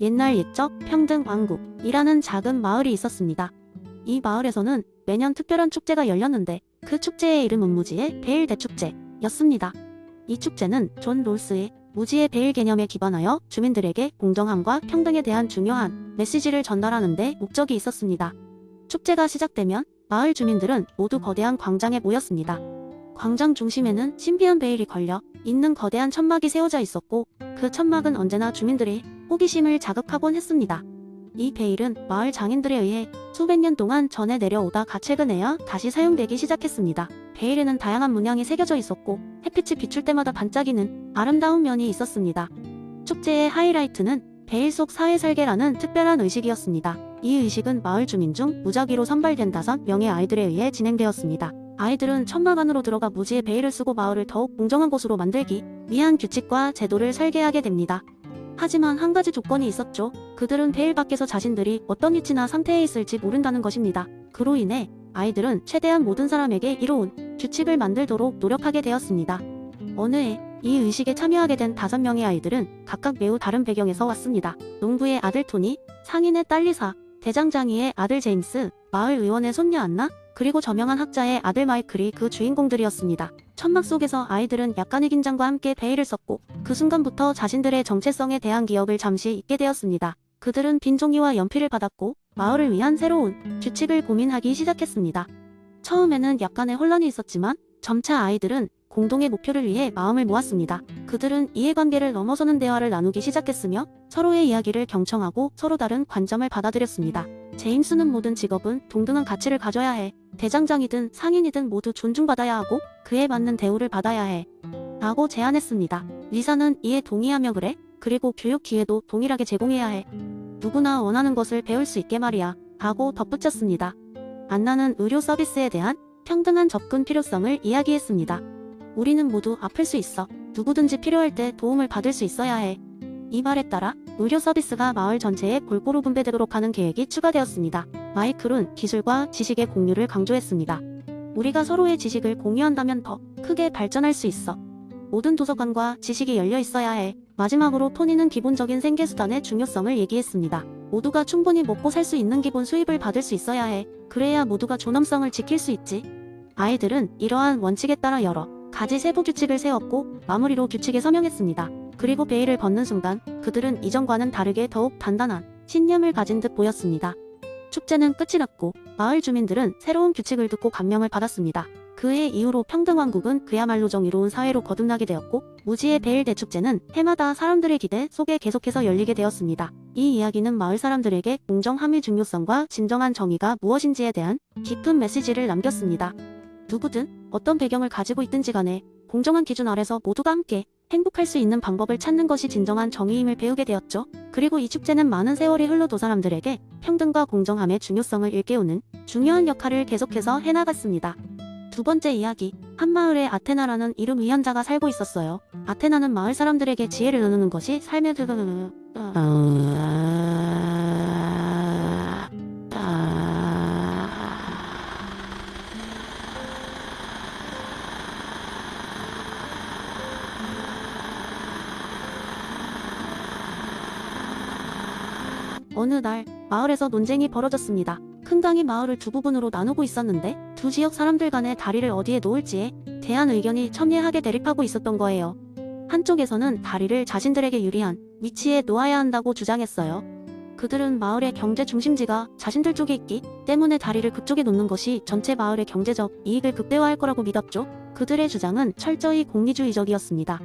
옛날 옛적 평등 왕국이라는 작은 마을이 있었습니다. 이 마을에서는 매년 특별한 축제가 열렸는데 그 축제의 이름 은 무지의 베일 대축제였습니다. 이 축제는 존 롤스의 무지의 베일 개념에 기반하여 주민들에게 공정함과 평등에 대한 중요한 메시지를 전달하는 데 목적이 있었습니다. 축제가 시작되면 마을 주민들은 모두 거대한 광장에 모였습니다. 광장 중심에는 신비한 베일이 걸려 있는 거대한 천막이 세워져 있었고 그 천막은 언제나 주민들의 호기심을 자극하곤 했습니다. 이 베일은 마을 장인들에 의해 수백 년 동안 전해 내려오다가 최근에야 다시 사용되기 시작했습니다. 베일에는 다양한 문양이 새겨져 있었고 햇빛이 비출 때마다 반짝이는 아름다운 면이 있었습니다. 축제의 하이라이트는 베일 속 사회 설계라는 특별한 의식이었습니다. 이 의식은 마을 주민 중 무작위로 선발된 다섯 명의 아이들에 의해 진행되었습니다. 아이들은 천막 안으로 들어가 무지의 베일을 쓰고 마을을 더욱 공정한 곳으로 만들기 위한 규칙과 제도를 설계하게 됩니다. 하지만 한 가지 조건이 있었죠. 그들은 베일 밖에서 자신들이 어떤 위치나 상태에 있을지 모른다는 것입니다. 그로 인해 아이들은 최대한 모든 사람에게 이로운 규칙을 만들도록 노력하게 되었습니다. 어느 해 이 의식에 참여하게 된 다섯 명의 아이들은 각각 매우 다른 배경에서 왔습니다. 농부의 아들 토니, 상인의 딸 리사, 대장장이의 아들 제임스, 마을 의원의 손녀 안나, 그리고 저명한 학자의 아들 마이클이 그 주인공들이었습니다. 천막 속에서 아이들은 약간의 긴장과 함께 베일을 썼고 그 순간부터 자신들의 정체성에 대한 기억을 잠시 잊게 되었습니다. 그들은 빈 종이와 연필을 받았고 마을을 위한 새로운 규칙을 고민하기 시작했습니다. 처음에는 약간의 혼란이 있었지만 점차 아이들은 공동의 목표를 위해 마음을 모았습니다. 그들은 이해관계를 넘어서는 대화를 나누기 시작했으며 서로의 이야기를 경청하고 서로 다른 관점을 받아들였습니다. 제임스는 모든 직업은 동등한 가치를 가져야 해. 대장장이든 상인이든 모두 존중받아야 하고 그에 맞는 대우를 받아야 해. 라고 제안했습니다. 리사는 이에 동의하며 그래. 그리고 교육 기회도 동일하게 제공해야 해. 누구나 원하는 것을 배울 수 있게 말이야. 하고 덧붙였습니다. 안나는 의료 서비스에 대한 평등한 접근 필요성을 이야기했습니다. 우리는 모두 아플 수 있어. 누구든지 필요할 때 도움을 받을 수 있어야 해. 이 말에 따라 의료 서비스가 마을 전체에 골고루 분배되도록 하는 계획이 추가되었습니다. 마이클은 기술과 지식의 공유를 강조했습니다. 우리가 서로의 지식을 공유한다면 더 크게 발전할 수 있어. 모든 도서관과 지식이 열려 있어야 해. 마지막으로 토니는 기본적인 생계수단의 중요성을 얘기했습니다. 모두가 충분히 먹고 살 수 있는 기본 수입을 받을 수 있어야 해. 그래야 모두가 존엄성을 지킬 수 있지. 아이들은 이러한 원칙에 따라 여러 가지 세부 규칙을 세웠고 마무리로 규칙에 서명했습니다. 그리고 베일을 벗는 순간 그들은 이전과는 다르게 더욱 단단한 신념을 가진 듯 보였습니다. 축제는 끝이 났고 마을 주민들은 새로운 규칙을 듣고 감명을 받았습니다. 그해 이후로 평등왕국은 그야말로 정의로운 사회로 거듭나게 되었고 무지의 베일 대축제는 해마다 사람들의 기대 속에 계속해서 열리게 되었습니다. 이 이야기는 마을 사람들에게 공정 함의 중요성과 진정한 정의가 무엇인지에 대한 깊은 메시지를 남겼습니다. 누구든 어떤 배경을 가지고 있든지 간에 공정한 기준 아래서 모두가 함께 행복할 수 있는 방법을 찾는 것이 진정한 정의임을 배우게 되었죠. 그리고 이 축제는 많은 세월이 흘러도 사람들에게 평등과 공정함의 중요성을 일깨우는 중요한 역할을 계속해서 해나갔습니다. 두 번째 이야기. 한 마을에 아테나라는 이름 위현자가 살고 있었어요. 아테나는 마을 사람들에게 지혜를 나누는 것이 삶의 어느 날 마을에서 논쟁이 벌어졌습니다. 큰 강이 마을을 두 부분으로 나누고 있었는데 두 지역 사람들 간의 다리를 어디에 놓을지에 대한 의견이 첨예하게 대립하고 있었던 거예요. 한쪽에서는 다리를 자신들에게 유리한 위치에 놓아야 한다고 주장했어요. 그들은 마을의 경제 중심지가 자신들 쪽에 있기 때문에 다리를 그쪽에 놓는 것이 전체 마을의 경제적 이익을 극대화할 거라고 믿었죠. 그들의 주장은 철저히 공리주의적이었습니다.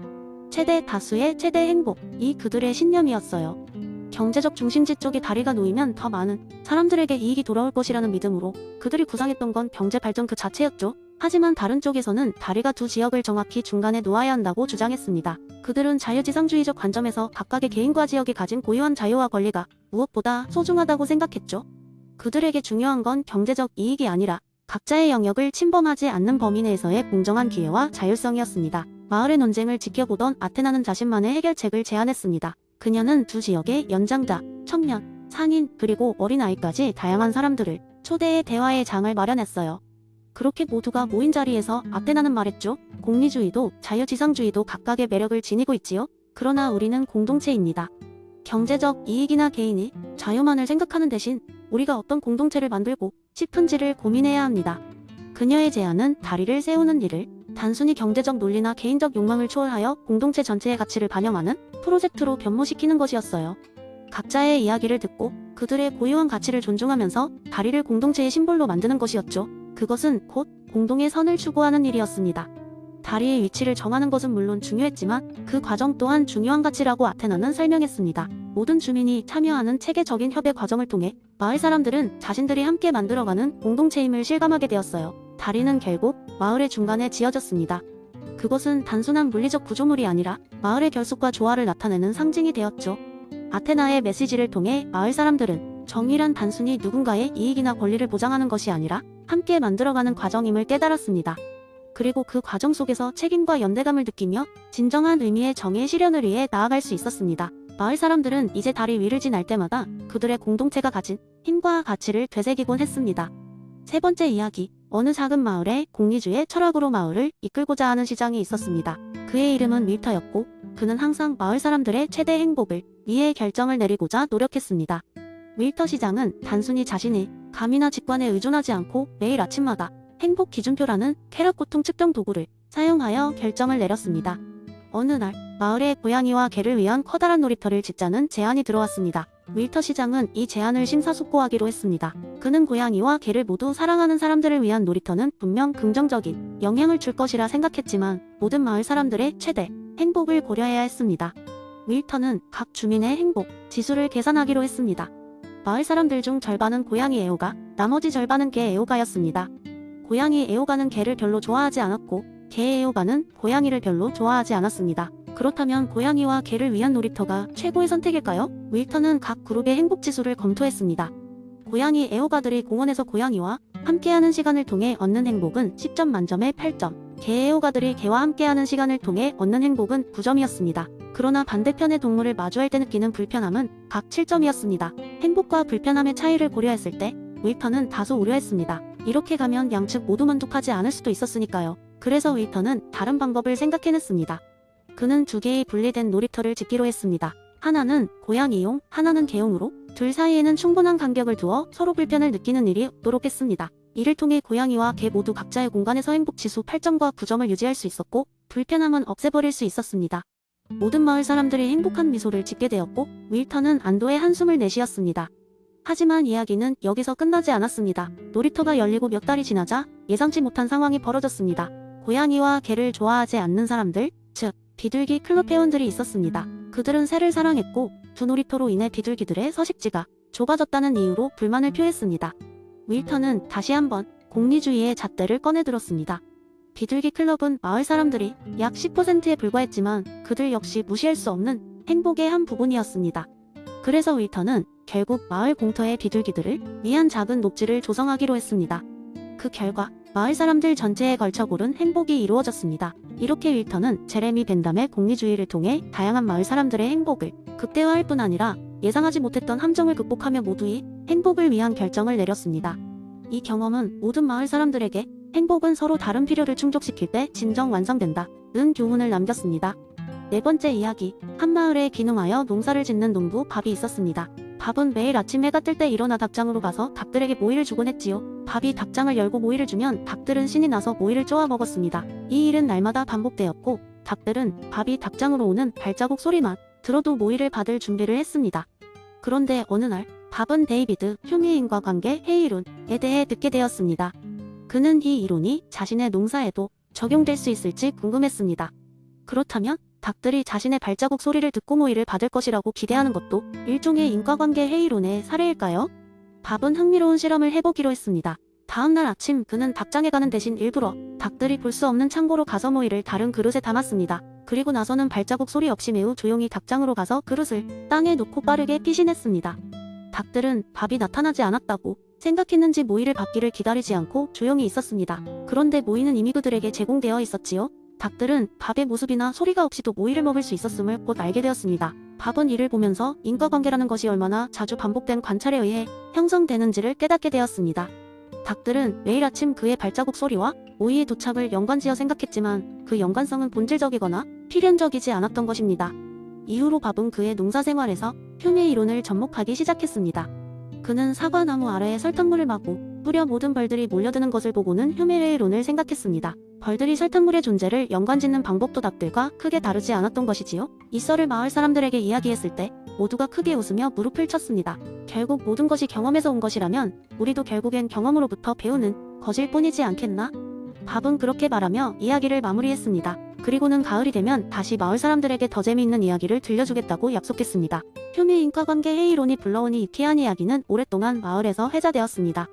최대 다수의 최대 행복, 이 그들의 신념이었어요. 경제적 중심지 쪽에 다리가 놓이면 더 많은 사람들에게 이익이 돌아올 것이라는 믿음으로 그들이 구상했던 건 경제 발전 그 자체였죠. 하지만 다른 쪽에서는 다리가 두 지역을 정확히 중간에 놓아야 한다고 주장했습니다. 그들은 자유지상주의적 관점에서 각각의 개인과 지역이 가진 고유한 자유와 권리가 무엇보다 소중하다고 생각했죠. 그들에게 중요한 건 경제적 이익이 아니라 각자의 영역을 침범하지 않는 범위 내에서의 공정한 기회와 자율성이었습니다. 마을의 논쟁을 지켜보던 아테나는 자신만의 해결책을 제안했습니다. 그녀는 두 지역의 연장자, 청년, 상인, 그리고 어린아이까지 다양한 사람들을 초대해 대화의 장을 마련했어요. 그렇게 모두가 모인 자리에서 아테나는 말했죠. 공리주의도 자유지상주의도 각각의 매력을 지니고 있지요. 그러나 우리는 공동체입니다. 경제적 이익이나 개인이 자유만을 생각하는 대신 우리가 어떤 공동체를 만들고 싶은지를 고민해야 합니다. 그녀의 제안은 다리를 세우는 일을 단순히 경제적 논리나 개인적 욕망을 초월하여 공동체 전체의 가치를 반영하는 프로젝트로 변모시키는 것이었어요. 각자의 이야기를 듣고 그들의 고유한 가치를 존중하면서 다리를 공동체의 심볼로 만드는 것이었죠. 그것은 곧 공동의 선을 추구하는 일이었습니다. 다리의 위치를 정하는 것은 물론 중요했지만 그 과정 또한 중요한 가치라고 아테나는 설명했습니다. 모든 주민이 참여하는 체계적인 협의 과정을 통해 마을 사람들은 자신들이 함께 만들어가는 공동체임을 실감하게 되었어요. 다리는 결국 마을의 중간에 지어졌습니다. 그것은 단순한 물리적 구조물이 아니라 마을의 결속과 조화를 나타내는 상징이 되었죠. 아테나의 메시지를 통해 마을 사람들은 정의란 단순히 누군가의 이익이나 권리를 보장하는 것이 아니라 함께 만들어가는 과정임을 깨달았습니다. 그리고 그 과정 속에서 책임과 연대감을 느끼며 진정한 의미의 정의 실현을 위해 나아갈 수 있었습니다. 마을 사람들은 이제 다리 위를 지날 때마다 그들의 공동체가 가진 힘과 가치를 되새기곤 했습니다. 세 번째 이야기. 어느 작은 마을에 공리주의 철학으로 마을을 이끌고자 하는 시장이 있었습니다. 그의 이름은 밀터였고 그는 항상 마을 사람들의 최대 행복을 위해 결정을 내리고자 노력했습니다. 밀터 시장은 단순히 자신의 감이나 직관에 의존하지 않고 매일 아침마다 행복 기준표라는 쾌락 고통 측정 도구를 사용하여 결정을 내렸습니다. 어느 날 마을에 고양이와 개를 위한 커다란 놀이터를 짓자는 제안이 들어왔습니다. 밀터 시장은 이 제안을 심사숙고하기로 했습니다. 그는 고양이와 개를 모두 사랑하는 사람들을 위한 놀이터는 분명 긍정적인 영향을 줄 것이라 생각했지만 모든 마을 사람들의 최대 행복을 고려해야 했습니다. 밀터는 각 주민의 행복 지수를 계산하기로 했습니다. 마을 사람들 중 절반은 고양이 애호가, 나머지 절반은 개 애호가였습니다. 고양이 애호가는 개를 별로 좋아하지 않았고 개 애호가는 고양이를 별로 좋아하지 않았습니다. 그렇다면 고양이와 개를 위한 놀이터가 최고의 선택일까요? 윌턴은 각 그룹의 행복 지수를 검토했습니다. 고양이 애호가들이 공원에서 고양이와 함께하는 시간을 통해 얻는 행복은 10점 만점에 8점, 개 애호가들이 개와 함께하는 시간을 통해 얻는 행복은 9점이었습니다. 그러나 반대편의 동물을 마주할 때 느끼는 불편함은 각 7점이었습니다. 행복과 불편함의 차이를 고려했을 때 윌턴은 다소 우려했습니다. 이렇게 가면 양측 모두 만족하지 않을 수도 있었으니까요. 그래서 윌턴은 다른 방법을 생각해냈습니다. 그는 두 개의 분리된 놀이터를 짓기로 했습니다. 하나는 고양이용, 하나는 개용으로 둘 사이에는 충분한 간격을 두어 서로 불편을 느끼는 일이 없도록 했습니다. 이를 통해 고양이와 개 모두 각자의 공간에서 행복 지수 8점과 9점을 유지할 수 있었고 불편함은 없애버릴 수 있었습니다. 모든 마을 사람들이 행복한 미소를 짓게 되었고 윌턴은 안도의 한숨을 내쉬었습니다. 하지만 이야기는 여기서 끝나지 않았습니다. 놀이터가 열리고 몇 달이 지나자 예상치 못한 상황이 벌어졌습니다. 고양이와 개를 좋아하지 않는 사람들, 즉 비둘기 클럽 회원들이 있었습니다. 그들은 새를 사랑했고 두 놀이터로 인해 비둘기들의 서식지가 좁아졌다는 이유로 불만을 표했습니다. 윌턴은 다시 한번 공리주의의 잣대를 꺼내들었습니다. 비둘기 클럽은 마을 사람들이 약 10%에 불과했지만 그들 역시 무시할 수 없는 행복의 한 부분이었습니다. 그래서 윌턴은 결국 마을 공터의 비둘기들을 위한 작은 녹지를 조성하기로 했습니다. 그 결과 마을 사람들 전체에 걸쳐 고른 행복이 이루어졌습니다. 이렇게 윌턴은 제레미 벤담의 공리주의를 통해 다양한 마을 사람들의 행복을 극대화할 뿐 아니라 예상하지 못했던 함정을 극복하며 모두의 행복을 위한 결정을 내렸습니다. 이 경험은 모든 마을 사람들에게 행복은 서로 다른 필요를 충족시킬 때 진정 완성된다. 는 교훈을 남겼습니다. 네 번째 이야기. 한 마을에 귀농하여 농사를 짓는 농부 밥이 있었습니다. 밥은 매일 아침 해가 뜰 때 일어나 닭장으로 가서 닭들에게 모이를 주곤 했지요. 밥이 닭장을 열고 모이를 주면 닭들은 신이 나서 모이를 쪼아 먹었습니다. 이 일은 날마다 반복되었고 닭들은 밥이 닭장으로 오는 발자국 소리만 들어도 모이를 받을 준비를 했습니다. 그런데 어느 날 밥은 데이비드 휴미인과 관계 회의론에 대해 듣게 되었습니다. 그는 이 이론이 자신의 농사에도 적용될 수 있을지 궁금했습니다. 그렇다면 닭들이 자신의 발자국 소리를 듣고 모이를 받을 것이라고 기대하는 것도 일종의 인과관계 회의론의 사례일까요? 밥은 흥미로운 실험을 해보기로 했습니다. 다음날 아침 그는 닭장에 가는 대신 일부러 닭들이 볼 수 없는 창고로 가서 모이를 다른 그릇에 담았습니다. 그리고 나서는 발자국 소리 없이 매우 조용히 닭장으로 가서 그릇을 땅에 놓고 빠르게 피신했습니다. 닭들은 밥이 나타나지 않았다고 생각했는지 모이를 받기를 기다리지 않고 조용히 있었습니다. 그런데 모이는 이미 그들에게 제공되어 있었지요. 닭들은 밥의 모습이나 소리가 없이도 모이를 먹을 수 있었음을 곧 알게 되었습니다. 밥은 이를 보면서 인과관계라는 것이 얼마나 자주 반복된 관찰에 의해 형성되는지를 깨닫게 되었습니다. 닭들은 매일 아침 그의 발자국 소리와 모이의 도착을 연관지어 생각했지만 그 연관성은 본질적이거나 필연적이지 않았던 것입니다. 이후로 밥은 그의 농사 생활에서 효미 이론을 접목하기 시작했습니다. 그는 사과나무 아래에 설탕물을 마고 뿌려 모든 벌들이 몰려드는 것을 보고는 효미의 이론을 생각했습니다. 벌들이 설탕물의 존재를 연관짓는 방법도 닭들과 크게 다르지 않았던 것이지요. 이 썰을 마을 사람들에게 이야기했을 때 모두가 크게 웃으며 무릎을 쳤습니다. 결국 모든 것이 경험에서 온 것이라면 우리도 결국엔 경험으로부터 배우는 것일 뿐이지 않겠나? 밥은 그렇게 말하며 이야기를 마무리했습니다. 그리고는 가을이 되면 다시 마을 사람들에게 더 재미있는 이야기를 들려주겠다고 약속했습니다. 효미 인과관계 회의론이 불러오니 유쾌한 이야기는 오랫동안 마을에서 회자되었습니다.